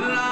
来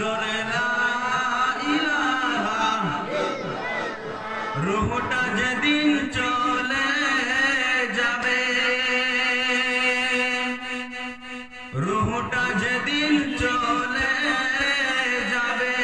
জোরে রুহটা যেদিন চলে যাবে। রুহটা যেদিন চলে যাবে।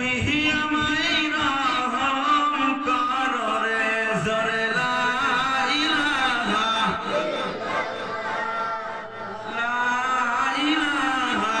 তুমি আমায় রহম করো রে জরে লা ইলাহা। লা ইলাহা।